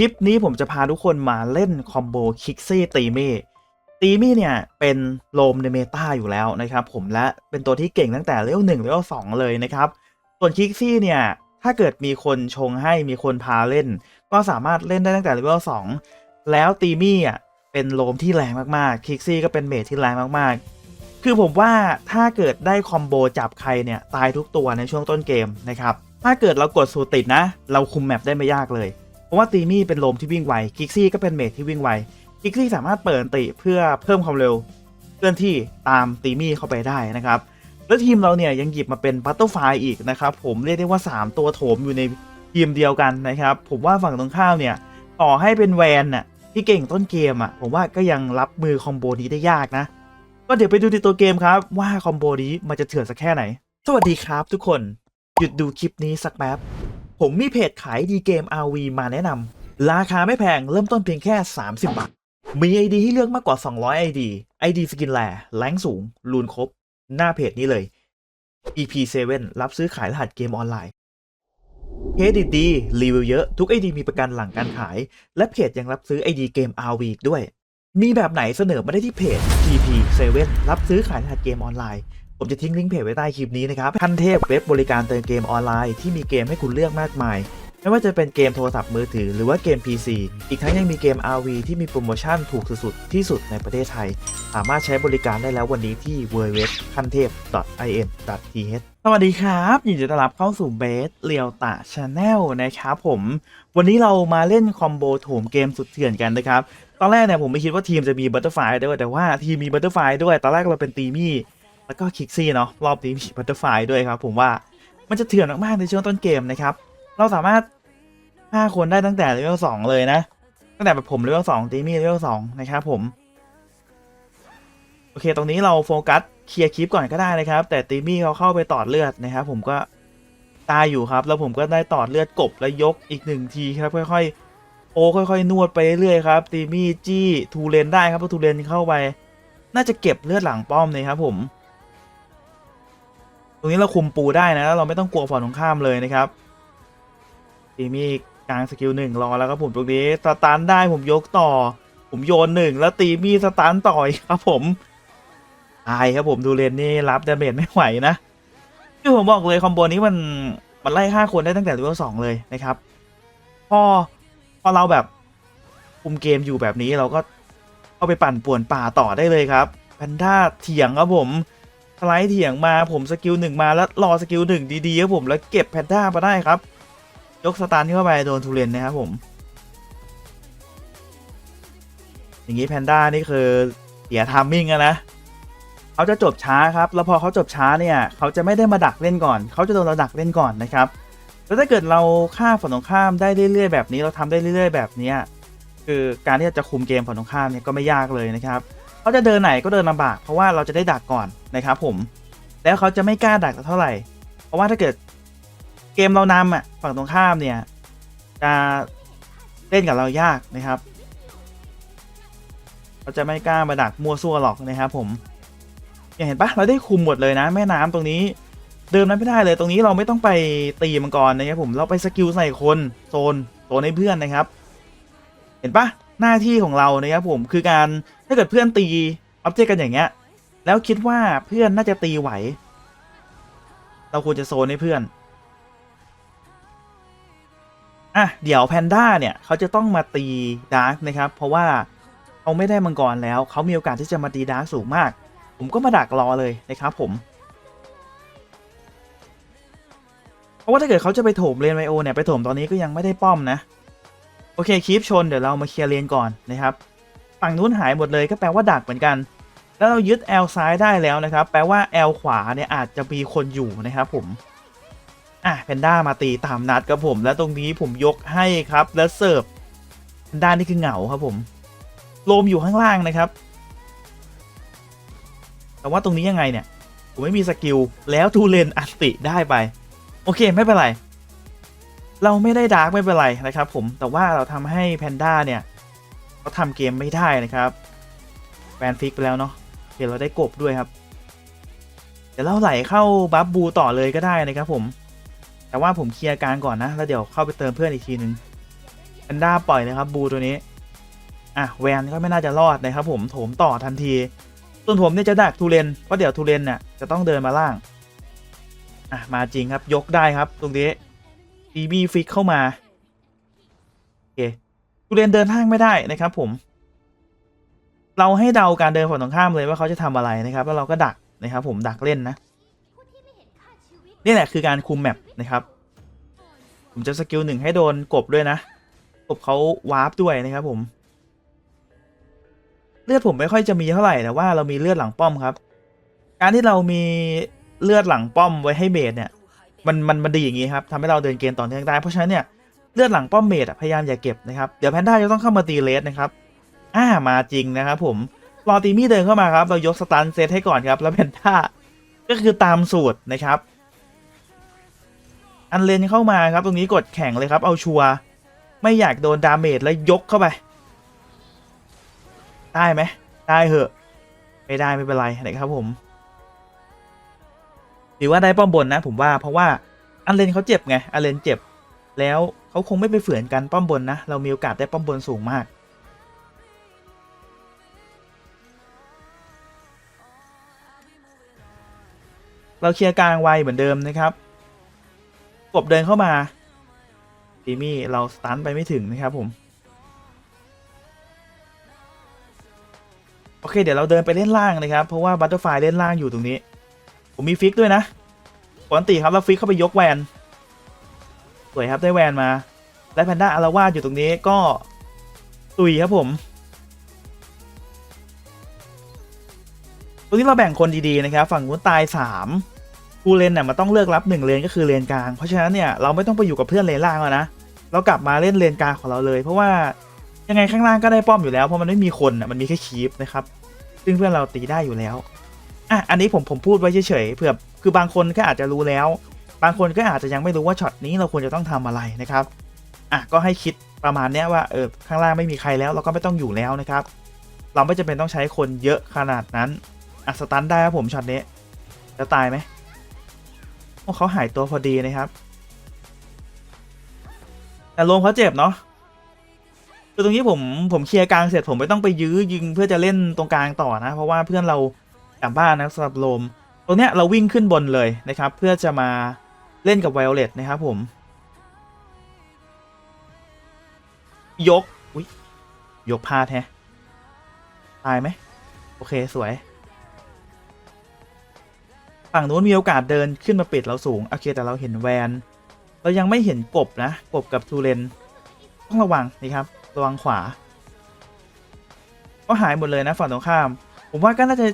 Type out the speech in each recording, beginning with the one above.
คลิปนี้ผมจะพาทุกคนมาเล่นคอมโบคิกซี่ตีมี่ตีมี่เนี่ยเป็นโลมในเมตาอยู่แล้วนะครับผมและเป็นตัวที่เก่งตั้งแต่เลเวลหนึ่งเลเวลสองเลยนะครับ ส่วนคิกซี่เนี่ยถ้าเกิดมีคนชงให้มีคนพาเล่น ก็สามารถเล่นได้ตั้งแต่เลเวลสองแล้วตีมี่อะเป็นโลมที่แรงมากๆคิกซี่ก็เป็นเมทที่แรงมากๆ คือผมว่าถ้าเกิดได้คอมโบจับใครเนี่ยตายทุกตัวในช่วงต้นเกมนะครับถ้าเกิดเรากดสูตรติดนะ เราคุมแมปได้ไม่ยากเลย เพราะว่าตีมี่เป็นโลมที่วิ่งไวคิกซี่ก็เป็นเมทที่วิ่งไวคิกซี่สามารถเปิดติเพื่อเพิ่มความเร็วเคลื่อนที่ตามตีมี่เข้าไปได้นะครับแล้วทีมเราเนี่ยยังหยิบมาเป็นบัตเตอร์ไฟอีกนะครับผมเรียกได้ว่า 3 ตัวโถมอยู่ในทีมเดียวกันนะครับ ผมว่าฝั่งตรงข้ามเนี่ยต่อให้เป็นแวนน่ะที่เก่งต้นเกมอะผมว่าก็ยังรับมือคอมโบนี้ได้ยากนะ ก็เดี๋ยวไปดูในตัวเกมครับว่าคอมโบนี้มันจะเถื่อนสักแค่ไหน สวัสดีครับทุกคนหยุดดูคลิปนี้สักแป๊บ ผมมีเพจขายดีเกม RV มาแนะนำราคาไม่แพงเริ่มต้นเพียงแค่ 30 บาท มี ID ให้เลือกมากกว่า 200 ID ID สกินแลแรงสูง รูนครบ หน้าเพจนี้เลย EP7 รับซื้อขายรหัสเกมออนไลน์เครดิตดีรีวิวเยอะ ทุก ID มีประกันหลังการขาย และเพจยังรับซื้อ ID เกม RV ด้วย มีแบบไหนเสนอมาได้ที่เพจ EP7 รับซื้อขายรหัสเกมออนไลน์ ผมจะทิ้งลิงก์เพจไว้ใต้คลิปนี้นะครับขั้นเทพเว็บบริการเติมเกมออนไลน์ที่มีเกมให้คุณเลือกมากมาย ไม่ว่าจะเป็นเกมโทรศัพท์มือถือหรือว่าเกม PC อีกทั้งยังมีเกม RV ที่มีโปรโมชั่นถูกสุดๆที่สุดในประเทศไทย สามารถใช้บริการได้แล้ววันนี้ที่ www คันเทพ .in.th สวัสดีครับยินดีต้อนรับเข้าสู่เบสเรียวตะชาแนลนะครับผม วันนี้เรามาเล่นคอมโบโถมเกมสุดเถื่อนกันนะครับตอนแรกเนี่ยผมไม่คิดว่าทีมจะมีบัตเตอร์ไฟด้วยแต่ว่าทีมมีบัตเตอร์ไฟด้วยตอนแรกเราเป็นตีมี่ แล้วก็คิกซี่เนาะรอบนี้มีบัตเตอร์ไฟด้วยครับ ผมว่ามันจะเถื่อนมากๆในช่วงต้นเกมนะครับ เราสามารถฆ่าคนได้ตั้งแต่เลเวลสองเลยนะ ตั้งแต่แบบผมเลเวลสองตีมี่เลเวลสองนะครับผม โอเค ตรงนี้เราโฟกัสเคลียร์คลิปก่อนก็ได้นะครับ แต่ตีมี่เขาเข้าไปตอดเลือดนะครับผมก็ตายอยู่ครับ แล้วผมก็ได้ตอดเลือดกบแล้วยกอีกหนึ่งทีครับ ค่อยๆ โอ้ค่อย ๆ นวดไปเรื่อยๆครับตีมี่จี้ทูเลนได้ครับเพราะทูเลนเข้าไป น่าจะเก็บเลือดหลังป้อมเลยครับผม ตรงนี้เราคุมปูได้นะแล้วเราไม่ต้องกลัวฝั่งตรงข้ามเลยนะครับตีมีกลางสกิลหนึ่งรอแล้วครับผมตรงนี้สตันได้ผมยกต่อ ผมโยนหนึ่งแล้วตีมีสตันต่อยครับผมตายครับผมดูเลนนี่รับดาเมจไม่ไหวนะคือผมบอกเลยคอมโบนี้มันมันไล่ฆ่าคนได้ตั้งแต่เลเวลสองเลยนะครับ พอพอเราแบบคุมเกมอยู่แบบนี้เราก็เอาไปปั่นป่วนป่าต่อได้เลยครับแพนด้าเถียงครับผม สไลด์เถียงมาผมสกิลหนึ่งมาแล้วรอสกิลหนึ่งดีๆครับผมแล้วเก็บแพนด้ามาได้ครับ ยกสตาร์ที่เข้าไปโดนทูเรนนะครับผม อย่างนี้แพนด้านี่คือเสียทามมิ่งอะนะเขาจะจบช้าครับแล้วพอเขาจบช้าเนี่ยเขาจะไม่ได้มาดักเล่นก่อนเขาจะโดนเราดักเล่นก่อนนะครับแล้วถ้าเกิดเราฆ่าฝั่งตรงข้ามได้เรื่อยๆแบบนี้เราทำได้เรื่อย ๆ แบบนี้คือการที่จะคุมเกมฝั่งตรงข้ามเนี่ยก็ไม่ยากเลยนะครับ เขาจะเดินไหนก็เดินลำบาก เพราะว่าเราจะได้ดักก่อนนะครับผม แล้วเขาจะไม่กล้าดักเท่าไหร่ เพราะว่าถ้าเกิดเกมเรานำอะฝั่งตรงข้ามเนี่ยจะเล่นกับเรายากนะครับเขาจะไม่กล้ามาดักมัวซั่วหรอกนะครับผมอย่างเห็นปะเราได้คุมหมดเลยนะ แม่น้ำตรงนี้ เดิมนั้นไม่ได้เลยตรงนี้เราไม่ต้องไปตีมังกรนะครับผมเราไปสกิลใส่คนโซนโซนให้เพื่อนนะครับ เห็นปะ หน้าที่ของเรานะครับผมคือการถ้าเกิดเพื่อนตีออบเจกต์กันอย่างเงี้ย แล้วคิดว่าเพื่อนน่าจะตีไหว เราควรจะโซนให้เพื่อนอะเดี๋ยวแพนด้าเนี่ยเขาจะต้องมาตีดาร์กนะครับ เพราะว่าเขาไม่ได้มังกรแล้วเขามีโอกาสที่จะมาตีดาร์กสูงมาก ผมก็มาดักรอเลยนะครับผมเพราะว่าถ้าเกิดเขาจะไปโถมเลนไวโอเนี่ย ไปโถมตอนนี้ก็ยังไม่ได้ป้อมนะ โอเคคลิปชนเดี๋ยวเรามาเคลียร์เลนก่อนนะครับฝั่งนู้นหายหมดเลยก็แปลว่าดักเหมือนกัน แล้วเรายึด L ซ้ายได้แล้วนะครับ แปลว่า L ขวาเนี่ยอาจจะมีคนอยู่นะครับผมอะแพนด้ามาตีตามนัดครับผม แล้วตรงนี้ผมยกให้ครับแล้วเสิร์ฟแพนด้านี่คือเหงาครับผมโลมอยู่ข้างล่างนะครับ แต่ว่าตรงนี้ยังไงเนี่ย ผมไม่มีสกิลแล้วทูเลนอัตติได้ไป โอเคไม่เป็นไร เราไม่ได้ดาร์กไม่เป็นไรนะครับผมแต่ว่าเราทำให้แพนด้าเนี่ยเขาทำเกมไม่ได้นะครับแฟนฟิกไปแล้วเนาะเดี๋ยวเราได้กบด้วยครับเดี๋ยวเราไหลเข้าบัฟบูต่อเลยก็ได้นะครับผม แต่ว่าผมเคลียร์การก่อนนะ แล้วเดี๋ยวเข้าไปเติมเพื่อนอีกทีนึงแพนด้าปล่อยเลยครับบูตัวนี้อะแวนก็ไม่น่าจะรอดนะครับผมโถมต่อทันทีส่วนผมเนี่ยจะดักทูเรนเพราะเดี๋ยวทูเรนเนี่ยจะต้องเดินมาล่างอะมาจริงครับยกได้ครับตรงนี้ บีบีฟิกเข้ามา โอเคทูเรนเดินห้างไม่ได้นะครับ ผม เราให้เดาการเดินฝั่งตรงข้ามเลยว่าเขาจะทำอะไรนะครับ แล้วเราก็ดักนะครับ ผมดักเล่นนะนี่แหละคือการคุมแมปนะครับ ผมจะสกิลหนึ่งให้โดนกบด้วยนะ กบเขาวาร์ปด้วยนะครับ ผม เลือดผมไม่ค่อยจะมีเท่าไหร่แต่ว่าเรามีเลือดหลังป้อมครับ การที่เรามีเลือดหลังป้อมไว้ให้เมดเนี่ย มันมันมันดีอย่างนี้ครับทำให้เราเดินเกมต่อเนื่องได้เพราะฉะนั้นเนี่ยเลือดหลังป้อมเมดพยายามอย่าเก็บนะครับเดี๋ยวแพนด้าจะต้องเข้ามาตีเลสนะครับอ่ามาจริงนะครับผมรอตีมี่เดินเข้ามาครับ เรายกสตันเซตให้ก่อนครับแล้วแพนด้าก็คือตามสูตรนะครับ อันเลนเข้ามาครับ ตรงนี้กดแข่งเลยครับ เอาชัวร์ไม่อยากโดนดาเมจแล้วยกเข้าไป ได้ไหมได้เหอะ ไม่ได้ไม่เป็นไรนะครับผม หรือว่าได้ป้อมบนนะ ผมว่าเพราะว่าอันเลนเขาเจ็บไงอันเลนเจ็บ แล้วเขาคงไม่ไปฝืนกันป้อมบนนะ เรามีโอกาสได้ป้อมบนสูงมาก เราเคลียร์กลางไวเหมือนเดิมนะครับกบเดินเข้ามาทีมี่เราสตันไปไม่ถึงนะครับผมโอเคเดี๋ยวเราเดินไปเล่นล่างนะครับ เพราะว่าบัตเตอร์ไฟเล่นล่างอยู่ตรงนี้ ผมมีฟิกด้วยนะปกติครับเราฟิกเข้าไปยกแวนสวยครับได้แวนมา และแพนด้าอาราวาสอยู่ตรงนี้ก็ตุยครับผมตรงนี้เราแบ่งคนดีๆนะครับ ฝั่งนู้นตาย3กูเลนเนี่ยมันต้องเลือกรับ1เลนก็คือเลนกลางเพราะฉะนั้นเนี่ยเราไม่ต้องไปอยู่กับเพื่อนเลนล่างแล้วนะเรากลับมาเล่นเลนกลางของเราเลย เพราะว่ายังไงข้างล่างก็ได้ป้อมอยู่แล้วเพราะมันไม่มีคนมันมีแค่คีปนะครับซึ่งเพื่อนเราตีได้อยู่แล้ว อะอันนี้ผมผมพูดไว้เฉยๆเผื่อคือบางคนก็อาจจะรู้แล้ว บางคนก็อาจจะยังไม่รู้ว่าช็อตนี้เราควรจะต้องทำอะไรนะครับอะก็ให้คิดประมาณเนี้ยว่าเออข้างล่างไม่มีใครแล้วเราก็ไม่ต้องอยู่แล้วนะครับ เราไม่จำเป็นต้องใช้คนเยอะขนาดนั้นอะสตันได้ครับผมช็อตนี้จะตายไหมโอ้เขาหายตัวพอดีนะครับแต่ลมเขาเจ็บเนาะคือตรงนี้ผมผมเคลียร์กลางเสร็จผมไม่ต้องไปยื้อยิงเพื่อจะเล่นตรงกลางต่อนะ เพราะว่าเพื่อนเรา กลับบ้านนะสำหรับโลมตรงเนี้ยเราวิ่งขึ้นบนเลยนะครับ เพื่อจะมาเล่นกับไวโอเลตนะครับผม ยกอุ้ยยกพาดแฮะตายไหมโอเคสวยฝั่งนู้นมีโอกาสเดินขึ้นมาปิดเราสูง โอเค แต่เราเห็นแวน เรายังไม่เห็นกบนะ กบกับทูเรนต้องระวังนี่ครับ ระวังขวา ก็หายหมดเลยนะฝั่งตรงข้าม ผมว่าก็น่าจะ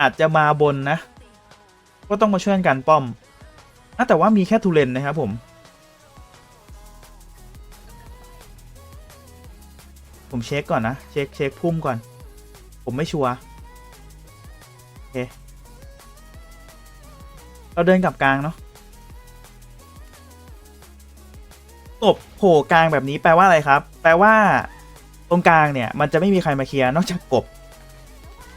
อาจจะมาบนนะ ก็ต้องมาช่วยกันป้อมอะแต่ว่ามีแค่ทูเรนนะครับผมผมเช็คก่อนนะ เช็คเช็คพุ่มก่อน ผมไม่ชัวร์โอเค เราเดินกลับกลางเนาะกบโผล่กลางแบบนี้แปลว่าอะไรครับ แปลว่า ตรงกลางเนี่ย มันจะไม่มีใครมาเคลียร์นอกจากกบ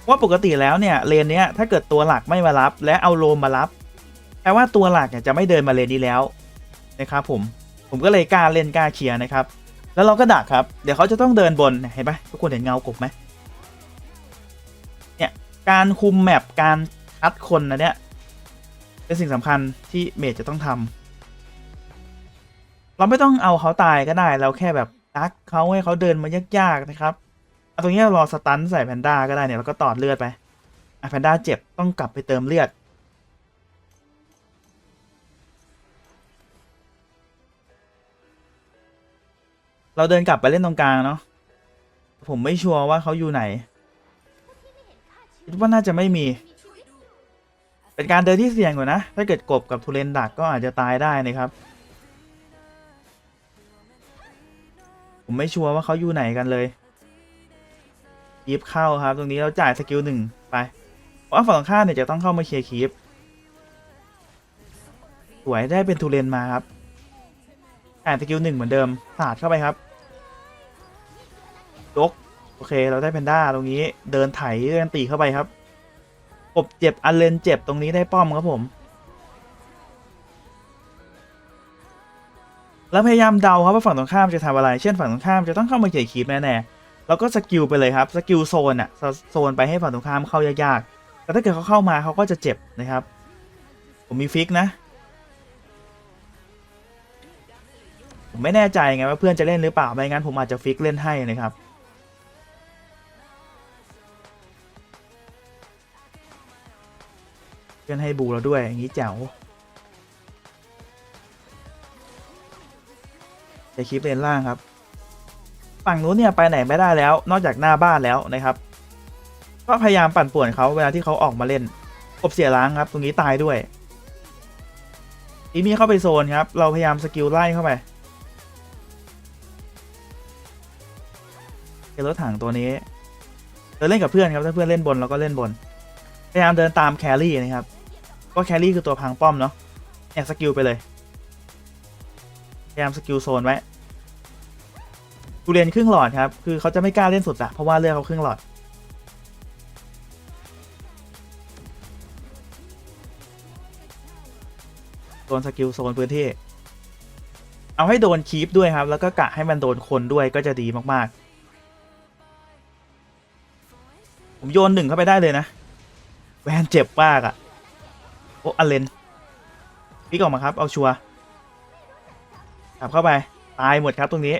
ว่าปกติแล้วเนี่ยเลนเนี้ยถ้าเกิดตัวหลักไม่มารับ และเอาโลมมารับแปลว่าตัวหลักเนี่ยจะไม่เดินมาเลนนี้แล้วนะครับผมผมก็เลยกล้าเล่นกล้าเคลียร์นะครับ แล้วเราก็ดักครับ เดี๋ยวเขาจะต้องเดินบนเห็นปะทุกคนเห็นเงากบไหมเนี่ยการคุมแมปการคัดคนนะเนี่ยเป็นสิ่งสำคัญที่เมจจะต้องทำเราไม่ต้องเอาเขาตายก็ได้เราแค่แบบดักเขาให้เขาเดินมายากๆนะครับ ตรงนี้รารอสตันใส่แพนด้าก็ได้เนี่ย แล้วก็ตอดเลือดไปอะแพนด้าเจ็บต้องกลับไปเติมเลือด เราเดินกลับไปเล่นตรงกลางเนาะผมไม่ชัวร์ว่าเขาอยู่ไหนคิดว่าน่าจะไม่มี เป็นการเดินที่เสี่ยงกว่านะ ถ้าเกิดกบกับทุเรนดักก็อาจจะตายได้นะครับ ผมไม่ชัวร์ว่าเขาอยู่ไหนกันเลย คีปเข้าครับ ตรงนี้เราจ่ายสกิลหนึ่งไปเพราะว่าฝั่งตรงข้ามเนี่ยจะต้องเข้ามาเคลียร์คีปสวยได้เป็นทุเรนมาครับจ่ายสกิลหนึ่งเหมือนเดิมสาดเข้าไปครับยกโอเค เราได้แพนด้าตรงนี้ เดินไถเดินตีเข้าไปครับกบเจ็บอันเลนเจ็บตรงนี้ได้ป้อมครับผม แล้วพยายามเดาครับว่าฝั่งตรงข้ามจะทำอะไร เช่นฝั่งตรงข้ามจะต้องเข้ามาเกี่ยคีบแน่ๆ แล้วก็สกิลไปเลยครับสกิลโซนอะโซนไปให้ฝั่งตรงข้ามเข้ายากๆแต่ถ้าเกิดเขาเข้ามาเขาก็จะเจ็บนะครับ ผมมีฟิกนะ ผมไม่แน่ใจไงว่าเพื่อนจะเล่นหรือเปล่าไม่งั้นผมอาจจะฟิกเล่นให้นะครับเพื่อนให้บูเราด้วยอย่างนี้แจ๋วจะคลิปเลนล่างครับ ฝั่งนู้นเนี่ยไปไหนไม่ได้แล้ว นอกจากหน้าบ้านแล้วนะครับ ก็พยายามปั่นป่วนเขาเวลาที่เขาออกมาเล่นกบเสียล้างครับ ตรงนี้ตายด้วยอีมี่เข้าไปโซนครับ เราพยายามสกิลไล่เข้าไปเอรถถังตัวนี้เดินเล่นกับเพื่อนครับ ถ้าเพื่อนเล่นบนเราก็เล่นบน พยายามเดินตามแครี่นะครับ ก็แครี่คือตัวพังป้อมเนาะแอบสกิลไปเลย พยายามสกิลโซนไว้ กูเรียนครึ่งหลอดครับ คือเขาจะไม่กล้าเล่นสุดอะเพราะว่าเลือกเขาครึ่งหลอด โดนสกิลโซนพื้นที่ เอาให้โดนคีปด้วยครับ แล้วก็กะให้มันโดนคนด้วยก็จะดีมากๆ ผมโยนหนึ่งเข้าไปได้เลยนะ แวนเจ็บมากอะโอ้อเลนพิกออกมาครับ เอาชัวร์กลับเข้าไป ตายหมดครับตรงนี้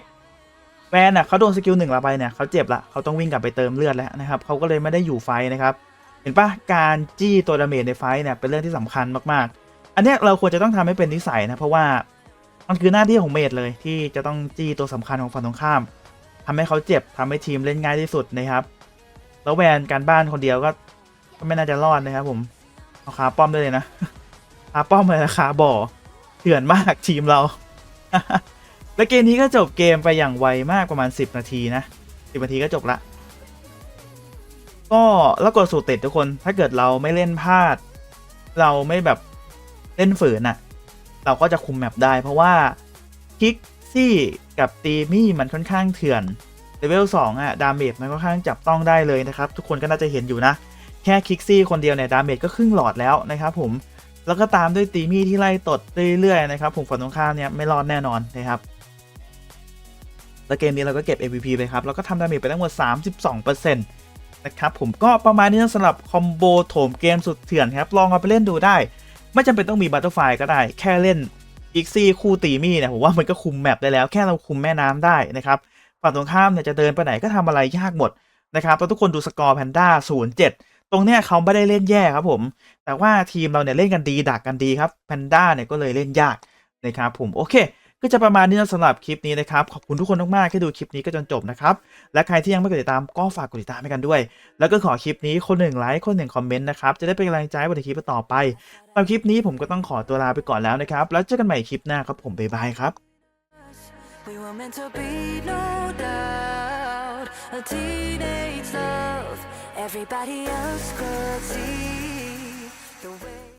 แวนอะเขาโดนสกิลหนึ่งละไปเนี่ยเขาเจ็บละเขาต้องวิ่งกลับไปเติมเลือดแล้วนะครับเขาก็เลยไม่ได้อยู่ไฟนะครับ เห็นปะการจี้ตัวดาเมจในไฟเนี่ยเป็นเรื่องที่สำคัญมากๆ อันเนี้ยเราควรจะต้องทำให้เป็นนิสัยนะเพราะว่ามันคือหน้าที่ของเมดเลยที่จะต้องจี้ตัวสำคัญของฝั่งตรงข้ามทำให้เขาเจ็บทำให้ทีมเล่นง่ายที่สุดนะครับ แล้วแวนการบ้านคนเดียวก็ก็ไม่น่าจะรอดนะครับผมเอาขาป้อมได้เลยนะขาป้อมเลยนะขาบ่อเถื่อนมากทีมเรา และเกมนี้ก็จบเกมไปอย่างไวมากประมาณ 10 นาทีนะ 10 นาทีก็จบละ ก็แล้วกดสูตรติดทุกคน ถ้าเกิดเราไม่เล่นพลาด เราไม่แบบเล่นฝืนอะเราก็จะคุมแมปได้ เพราะว่าคิกซี่กับตีมี่มันค่อนข้างเถื่อนเลเวล2อะดาเมจมันค่อนข้างจับต้องได้เลยนะครับ ทุกคนก็น่าจะเห็นอยู่นะ แค่คิกซี่คนเดียวเนี่ยดาเมจก็ครึ่งหลอดแล้วนะครับผมแล้วก็ตามด้วยตีมี่ที่ไล่ตดเรื่อยๆนะครับผมฝั่งตรงข้ามเนี่ยไม่รอดแน่นอนนะครับ แล้วเกมนี้เราก็เก็บ MVP ไปครับ แล้วก็ทำดาเมจไปทั้งหมด 32%นะครับผมก็ประมาณนี้สำหรับคอมโบโถมเกมสุดเถื่อนครับ ลองเอาไปเล่นดูได้ ไม่จำเป็นต้องมีบัตเตอร์ไฟก็ได้ แค่เล่นอีกซี่คู่ตีมี่เนี่ยผมว่ามันก็คุมแมปได้แล้ว แค่เราคุมแม่น้ำได้นะครับฝั่งตรงข้ามเนี่ยจะเดินไปไหนก็ทำอะไรยากหมดนะครับแล้วทุกคนดูสกอร์แพนด้า07 ตรงเนี้ยเขาไม่ได้เล่นแย่ครับผม แต่ว่าทีมเราเนี่ยเล่นกันดีดักกันดีครับแพนด้าเนี่ยก็เลยเล่นยากนะครับผมโอเค ก็จะประมาณนี้สำหรับคลิปนี้นะครับ ขอบคุณทุกคนมากๆที่ดูคลิปนี้ก็จนจบนะครับ และใครที่ยังไม่กดติดตามก็ฝากกดติดตามให้กันด้วย แล้วก็ขอคลิปนี้คนหนึ่งไลค์คนหนึ่งคอมเมนต์นะครับ จะได้เป็นกำลังใจให้บนคลิปต่อไปสำหรับคลิปนี้ผมก็ต้องขอตัวลาไปก่อนแล้วนะครับ แล้วเจอกันใหม่คลิปหน้าครับผมบ๊ายบายครับ We were meant to be, no doubt. A teenage love, everybody else could see.